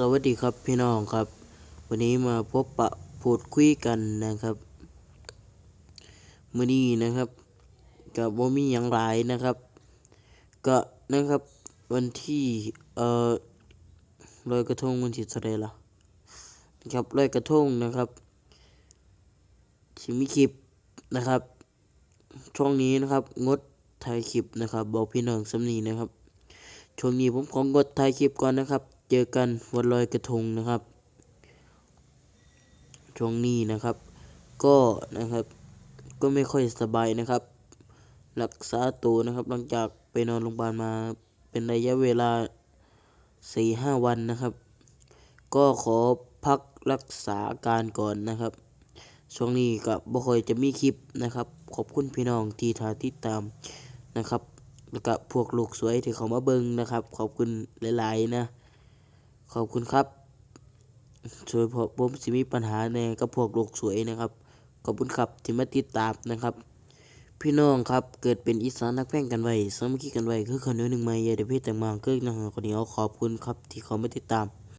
สวัสดีครับพี่น้องครับ วันนี้มาพบปะพูดคุยกันนะครับมื้อนี้นะครับกับบ่มีหยังหลายนะครับ ก็นะครับวันที่เอ่อลอยกระทงวันที่เท่าไรล่ะนะครับลอยกระทงนะครับสิมีคลิปนะครับ ช่วงนี้นะครับงดถ่ายคลิปนะครับ บอกพี่น้องสำนีนะครับช่วงนี้ผมของงดถ่ายคลิปก่อนนะครับ เจอกันวันลอยกระทงนะครับ ช่วงนี้นะครับ ก็นะครับ ก็ไม่ค่อยสบายนะครับ รักษาตัวนะครับ หลังจากไปนอนโรงพยาบาลมาเป็นระยะเวลาสี่ห้าวันนะครับ ก็ขอพักรักษาการก่อนนะครับ ช่วงนี้ก็บ่ค่อยจะมีคลิปนะครับ ขอบคุณพี่น้องที่ทาติดตามนะครับ แล้วก็พวกลูกสวยที่เขามาเบิงนะครับ ขอบคุณหลาย ๆ นะ ขอบคุณครับช่วยพอผมสิมีปัญหาในกับพวกโลกสวยนะครับ ขอบคุณครับที่มาติดตามนะครับ พี่น้องครับเกิดเป็นอีสานนักแพ่งกันไว้สามัคคีกันไว้คือคนเนื้อหนึ่งไม่ย่าได้เพศแต่งมาเกิดนะฮะคนนี้ขอบคุณครับที่เขามาติดตาม